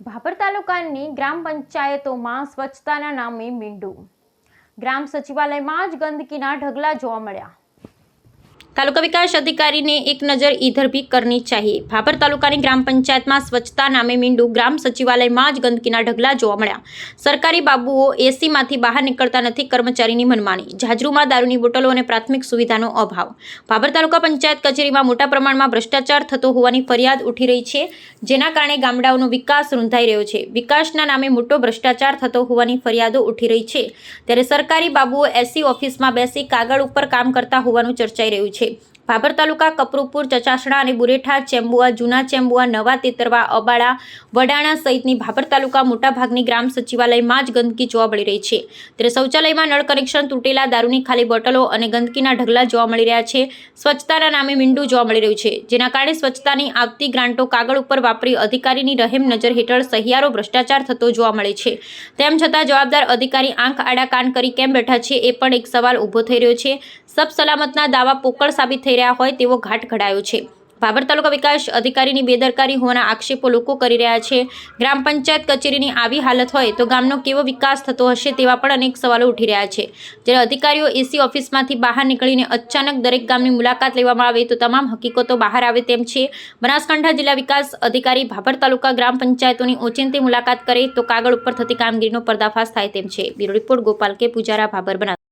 ભાભર તાલુકાની ગ્રામ પંચાયતોમાં સ્વચ્છતાના નામે મીંડું. ગ્રામ સચિવાલયમાં જ ગંદકીના ઢગલા જોવા મળ્યા. તાલુકા વિકાસ અધિકારીને એક નજર ઇધર ભી કરની ચાહીએ ભાભર તાલુકાની ગ્રામ પંચાયતમાં સ્વચ્છતા નામે મીંડું ગ્રામ સચિવાલયમાં જ ગંદકીના ઢગલા જોવા મળ્યા. સરકારી બાબુઓ એસીમાંથી બહાર નીકળતા નથી કર્મચારીની મનમાની. જાજરૂમાં દારૂની બોટલો અને પ્રાથમિક સુવિધાનો અભાવ. ભાભર તાલુકા પંચાયત કચેરીમાં મોટા પ્રમાણમાં ભ્રષ્ટાચાર થતો હોવાની ફરિયાદ ઉઠી રહી છે, જેના કારણે ગામડાઓનો વિકાસ રૂંધાઈ રહ્યો છે. વિકાસના નામે મોટો ભ્રષ્ટાચાર થતો હોવાની ફરિયાદો ઉઠી રહી છે. ત્યારે સરકારી બાબુઓ એસી ઓફિસમાં બેસી કાગળ ઉપર કામ કરતા હોવાનું ચર્ચાઈ રહ્યું છે. Okay. ભાભર તાલુકા કપરુપુર, ચચાસણા અને બુરેઠા ચેમ્બુઆ જૂના ચેમ્બુઆ નવા તેતરવા અબાડા વડાણા સહિતની ભાભર તાલુકા મોટાભાગની ગ્રામ સચિવાલયમાં જ ગંદકી જોવા મળી રહી છે. ત્યારે શૌચાલયમાં નળ કનેક્શન તૂટેલા દારૂની ખાલી બોટલો અને ગંદકીના ઢગલા જોવા મળી રહ્યા છે. સ્વચ્છતાના નામે મીંડું જોવા મળી રહ્યું છે, જેના કારણે સ્વચ્છતાની આવતી ગ્રાન્ટો કાગળ ઉપર વાપરી અધિકારીની રહેમ નજર હેઠળ સહિયારો ભ્રષ્ટાચાર થતો જોવા મળે છે. તેમ છતાં જવાબદાર અધિકારી આંખ આડા કાન કરી કેમ બેઠા છે એ પણ એક સવાલ ઊભો થઈ રહ્યો છે. સબ સલામતના દાવા પોકળ સાબિત થઈ રહ્યા હોય તેવો ઘાટ ઘડાયો છે. ભાભર તાલુકા વિકાસ અધિકારીની બેદરકારી હોવાના આક્ષેપો લોકો કરી રહ્યા છે. ગ્રામ પંચાયત કચેરીની આવી હાલત હોય તો ગામનો કેવો વિકાસ થતો હશે તેવા પણ અનેક સવાલો ઉઠી રહ્યા છે. જ્યારે અધિકારીઓ એસી ઓફિસમાંથી બહાર નીકળીને અચાનક દરેક ગામની મુલાકાત લેવામાં આવે તો તમામ હકીકતો બહાર આવે તેમ છે. બનાસકાંઠા જિલ્લા વિકાસ અધિકારી ભાભર તાલુકા ગ્રામ પંચાયતોની ઓચિંતી મુલાકાત કરે તો કાગળ ઉપર થતી કામગીરીનો પર્દાફાશ થાય તેમ છે. બ્યુરો રિપોર્ટ ગોપાલ કે પૂજારા ભાભર બનાસ